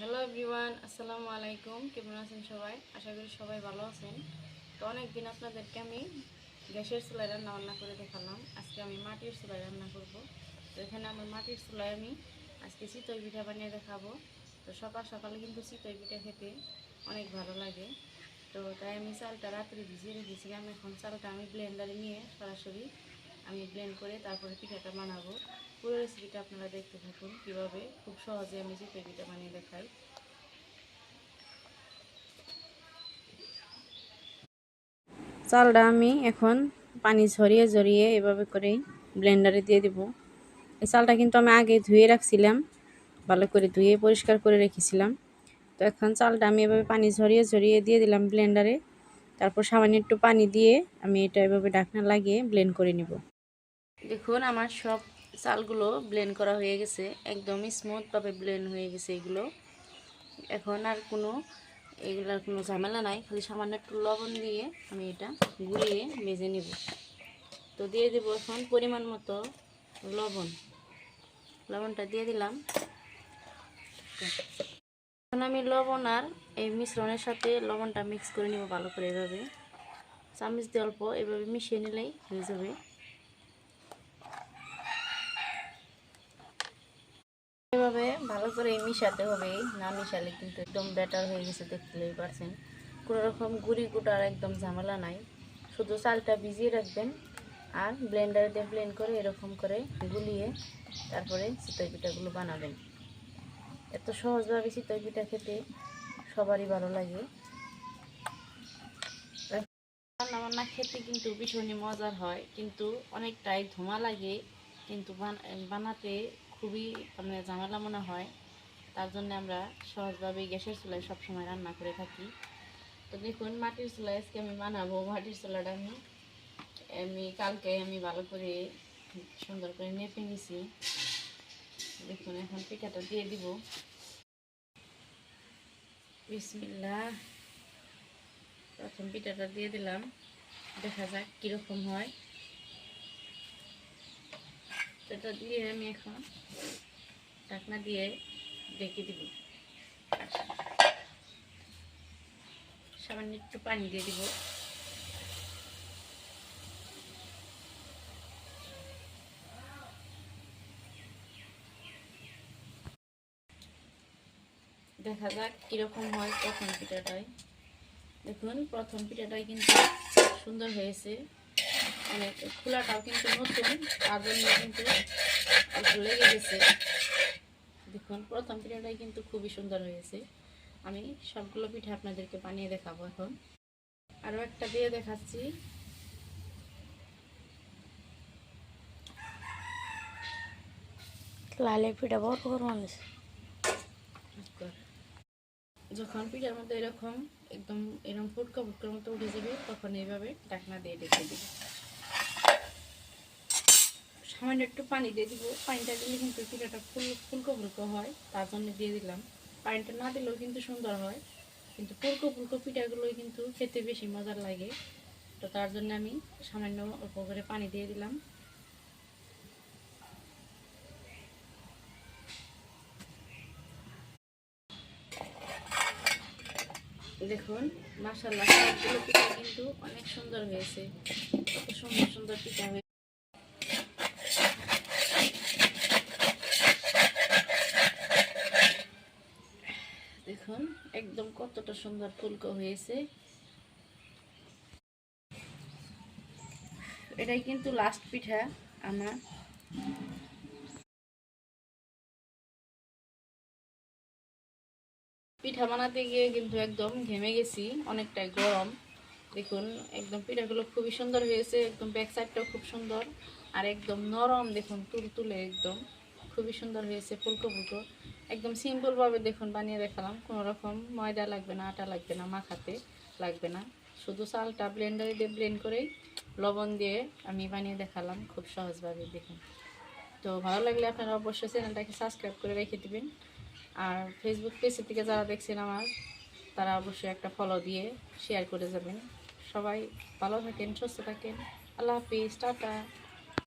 Hello everyone আসসালামু আলাইকুম। কেমন আছেন সবাই? আশা করি সবাই ভালো আছেন। তো অনেক দিন আপনাদেরকে আমি গ্যাসের চুলায় রান্না বান্না করে দেখালাম। আজকে আমি মাটির চুলায় রান্না করব। তো এখানে আমার মাটির চুলায় আমি আজকে চিতই পিঠা বানিয়ে দেখাবো। তো সকাল সকালে কিন্তু চিতই পিঠা খেতে অনেক ভালো লাগে। তো তাই আমি চালটা রাত্রে ভিজিয়ে রেখেছিলাম। এখন চালটা আমি ব্লেন্ডারে নিয়ে সরাসরি আমি ব্লেন্ড করে তারপরে পিঠাটা বানাবো। পুরো রেসিপিটা আপনারা দেখতে থাকুন কীভাবে খুব সহজে আমি চিতই পিঠা বানিয়ে দেখাই। চালটা আমি এখন পানি ঝরিয়ে ঝরিয়ে এভাবে করেই ব্লেন্ডারে দিয়ে দেব। এই চালটা কিন্তু আমি আগে ধুয়ে রাখছিলাম, ভালো করে ধুয়ে পরিষ্কার করে রেখেছিলাম। তো এখন চালটা আমি এভাবে পানি ঝরিয়ে ঝরিয়ে দিয়ে দিলাম ব্লেন্ডারে তারপর সামান্য একটু পানি দিয়ে আমি এটা এভাবে ঢাকনা লাগিয়ে ব্লেন্ড করে নিব। দেখুন, আমার সব চালগুলো ব্লেন্ড করা হয়ে গেছে, একদম স্মুথভাবে ব্লেন্ড হয়ে গেছে এগুলো। এখন আর কোনো, এগুলোর কোনো ঝামেলা নাই, খালি সামান্য একটু লবণ দিয়ে আমি এটা গুলিয়ে ভেজে নেব। তো দিয়ে দেব এখন পরিমাণ মতো লবণ। লবণটা দিয়ে দিলাম। এখন আমি লবণ আর এই মিশ্রণের সাথে লবণটা মিক্স করে নেব ভালো করে এভাবে। চামচ দিয়ে অল্প এভাবে মিশিয়ে নিলেই হয়ে যাবে। এভাবে ভালো করে মিশাতে হবে না মিশালে কিন্তু একদম ব্যাটার হয়ে গেছে দেখতেই পারছেন। কোনো রকম গুড়ি গুটার একদম ঝামেলা নাই। শুধু চালটা ভিজিয়ে রাখবেন আর ব্লেন্ডারে দিয়ে ব্লেন্ড করে এরকম করে গুলিয়ে তারপরে চিতই পিঠাগুলো বানাবেন। এত সহজভাবে চিতই পিঠা খেতে সবারই ভালো লাগে। রান্না বান্না খেতে কিন্তু ভীষণই মজার হয়, কিন্তু অনেকটাই ধোঁয়া লাগে, কিন্তু বান- বানাতে খুবই মানে ঝামেলা মনে হয়। তার জন্য আমরা সহজভাবে গ্যাসের চুলায় সবসময় রান্না করে থাকি। তো দেখুন, মাটির চুলায় আজকে আমি বানাবো, মাটির চুলাটা আমি আমি কালকে আমি ভালো করে সুন্দর করে নেপে নিছি। দেখুন, এখন পিঠাটা দিয়ে দিব। বিসমিল্লা প্রথম পিঠাটা দিয়ে দিলাম। দেখা যাক কীরকম হয়। এটা দিয়ে আমি এখন ঢাকনা দিয়ে ঢেকে দিব। সামান্য একটু পানি দিয়ে দিব। দেখা যাক কীরকম হয় প্রথম পিঠাটায়। দেখুন, প্রথম পিঠাটাই কিন্তু সুন্দর হয়েছে। অনেক খোলাটাও কিন্তু নতুন তার জন্য কিন্তু একটু লেগে গেছে। দেখুন প্রথম পিঠাটাই কিন্তু খুবই সুন্দর হয়েছে। আমি সবগুলো পিঠা আপনাদেরকে বানিয়ে দেখাবো এখন। আরও একটা দিয়ে দেখাচ্ছি। লালে পিঠা বড় বড় মানুষ যখন পিঠার মধ্যে এরকম একদম এরকম ফুটকা ফুটকার মতো উঠে যাবে তখন এইভাবে ঢাকনা দিয়ে রেখে দেবে। সামান্য একটু পানি দিয়ে দিব। পানিটা দিলে কিন্তু পিঠাটা ফুল ফুলকো ফুলকো হয়, তার জন্য দিয়ে দিলাম। পানিটা না দিলেও কিন্তু সুন্দর হয়। কিন্তু ফুলকো ফুলকো পিঠাগুলোই কিন্তু খেতে বেশি মজার লাগে। তো তার জন্য আমি সামান্য অল্প করে পানি দিয়ে দিলাম। দেখুন মাসাল্লাহ কিন্তু অনেক সুন্দর হয়েছে। সুন্দর সুন্দর পিঠা দেখুন একদম কতটা সুন্দর ফুলকো হয়েছে। এটাই কিন্তু লাস্ট পিঠা আমার। পিঠা বানাতে গিয়ে কিন্তু একদম ঘেমে গেছি, অনেকটাই গরম। দেখুন, একদম পিঠাগুলো খুবই সুন্দর হয়েছে, একদম ব্যাক সাইডটাও খুব সুন্দর। আর একদম নরম, দেখুন তুল তুলে একদম। খুবই সুন্দর হয়েছে ফুলকো ফুলকো। একদম সিম্পলভাবে দেখুন, বানিয়ে দেখালাম। কোনো রকম ময়দা লাগবে না, আটা লাগবে না, মাখাতে লাগবে না। শুধু চালটা ব্লেন্ডারে দিয়ে ব্লেন্ড করেই লবণ দিয়ে আমি বানিয়ে দেখালাম খুব সহজভাবে, দেখুন। তো ভালো লাগলে আপনারা অবশ্যই চ্যানেলটাকে সাবস্ক্রাইব করে রেখে দেবেন। আর ফেসবুক পেজের থেকে যারা দেখছেন আমার, তারা অবশ্যই একটা ফলো দিয়ে শেয়ার করে যাবেন। সবাই ভালো থাকেন, সুস্থ থাকেন। আল্লাহ হাফিজ, টাটা।